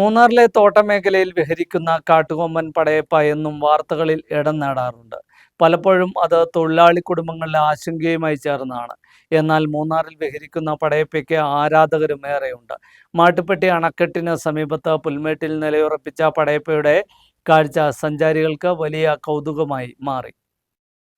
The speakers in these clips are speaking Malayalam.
മൂന്നാറിലെ തോട്ടമേഖലയിൽ വിഹരിക്കുന്ന കാട്ടുകൊമ്പൻ പടയപ്പ എന്നും വാർത്തകളിൽ ഇടം നേടാറുണ്ട്. പലപ്പോഴും അത് തൊഴിലാളി കുടുംബങ്ങളിലെ ആശങ്കയുമായി ചേർന്നാണ്. എന്നാൽ മൂന്നാറിൽ വിഹരിക്കുന്ന പടയപ്പയ്ക്ക് ആരാധകരും ഏറെയുണ്ട്. മാട്ടുപ്പെട്ടി അണക്കെട്ടിന് സമീപത്ത് പുൽമേട്ടിൽ നിലയുറപ്പിച്ച പടയപ്പയുടെ കാഴ്ച സഞ്ചാരികൾക്ക് വലിയ കൗതുകമായി മാറി.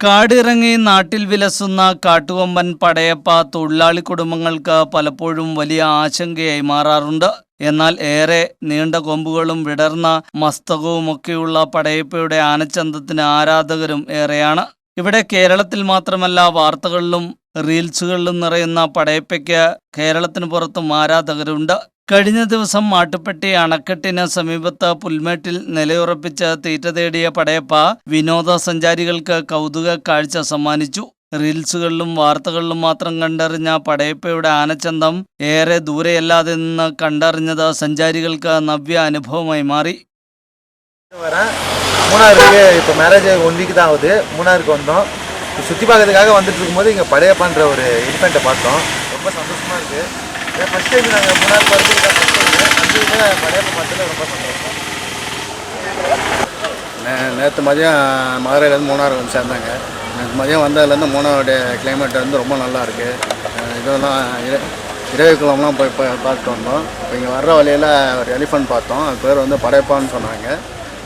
കാടിറങ്ങി നാട്ടിൽ വിലസുന്ന കാട്ടുകൊമ്പൻ പടയപ്പ തൊഴിലാളി കുടുംബങ്ങൾക്ക് പലപ്പോഴും വലിയ ആശങ്കയായി മാറാറുണ്ട്. എന്നാൽ ഏറെ നീണ്ട കൊമ്പുകളും വിടർന്ന മസ്തകവുമൊക്കെയുള്ള പടയപ്പയുടെ ആനച്ചന്തത്തിന് ആരാധകരും ഏറെയാണ്. ഇവിടെ കേരളത്തിൽ മാത്രമല്ല വാർത്തകളിലും റീൽസുകളിലും നിറയുന്ന പടയപ്പയ്ക്ക് കേരളത്തിന് പുറത്തും ആരാധകരുണ്ട്. കഴിഞ്ഞ ദിവസം മാട്ടുപ്പെട്ടി അണക്കെട്ടിന് സമീപത്ത് പുൽമേട്ടിൽ നിലയുറപ്പിച്ച് തീറ്റ തേടിയ പടയപ്പ വിനോദസഞ്ചാരികൾക്ക് കൗതുക കാഴ്ച സമ്മാനിച്ചു. റീൽസുകളിലും വാർത്തകളിലും മാത്രം കണ്ടറിഞ്ഞ പടയപ്പയുടെ ആനച്ചന്തം ഏറെ ദൂരെയല്ലാതെ നിന്ന് കണ്ടറിഞ്ഞത് സഞ്ചാരികൾക്ക് നവ്യ അനുഭവമായി மாறி வரேன் மூணாருக்கு இப்போ மேரேஜ் ஒன் வீக் தான் ஆகுது மூணாருக்கு வந்தோம் சுற்றி பார்க்கறதுக்காக வந்துட்டு இருக்கும்போது இங்கே படையப்பான்ற ஒரு எலிஃபெண்ட்டை பார்த்தோம் ரொம்ப சந்தோஷமாக இருக்குது ஃபஸ்ட் டைம் நாங்கள் மூணாருக்கு வரது ஃபஸ்ட் டைம் அந்த இதில் படையப்பா பார்த்ததுல ரொம்ப சந்தோஷம் நேற்று மதியம் மதுரையிலேருந்து மூணாறு வந்து சேர்ந்தாங்க எனக்கு மதியம் வந்ததுலேருந்து மூணாவது கிளைமேட் வந்து ரொம்ப நல்லா இருக்குது இதெல்லாம் இரவு குளம்லாம் போய் பார்த்துட்டு வந்தோம். இப்போ இங்கே வர்ற வழியில் ஒரு எலிஃபண்ட் பார்த்தோம். அது பேர் வந்து படையப்பான்னு சொன்னாங்க.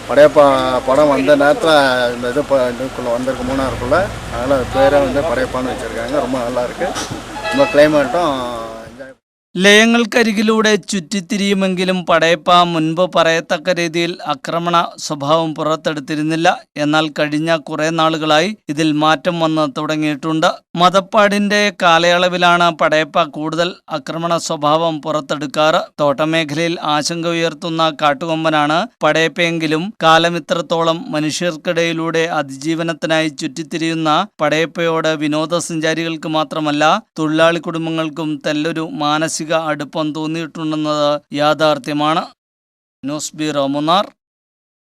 படையப்பா படம் வந்த நேரத்தில் இந்த இது இதுக்குள்ளே வந்திருக்கு மூணாருக்குள்ளே அதனால் பேரை வந்து படையப்பான்னு வச்சுருக்காங்க. ரொம்ப நல்லா இருக்குது ரொம்ப கிளைமேட்டும் ലയങ്ങൾക്കരികിലൂടെ ചുറ്റിത്തിരിയുമെങ്കിലും പടയപ്പ മുൻപ് പറയത്തക്ക രീതിയിൽ ആക്രമണ സ്വഭാവം പുറത്തെടുത്തിരുന്നില്ല. എന്നാൽ കഴിഞ്ഞ കുറേ നാളുകളായി ഇതിൽ മാറ്റം വന്ന് തുടങ്ങിയിട്ടുണ്ട്. മതപ്പാടിന്റെ കാലയളവിലാണ് പടയപ്പ കൂടുതൽ ആക്രമണ സ്വഭാവം പുറത്തെടുക്കാറ്. തോട്ടമേഖലയിൽ ആശങ്ക ഉയർത്തുന്ന കാട്ടുകൊമ്പനാണ് പടയപ്പയെങ്കിലും കാലമിത്രത്തോളം മനുഷ്യർക്കിടയിലൂടെ അതിജീവനത്തിനായി ചുറ്റിത്തിരിയുന്ന പടയപ്പയോട് വിനോദസഞ്ചാരികൾക്ക് മാത്രമല്ല തൊഴിലാളി കുടുംബങ്ങൾക്കും തെല്ലൊരു മാനസിക അടുപ്പം തോന്നിയിട്ടുണ്ടെന്നത് യാഥാർത്ഥ്യമാണ്. News bureau Munnar.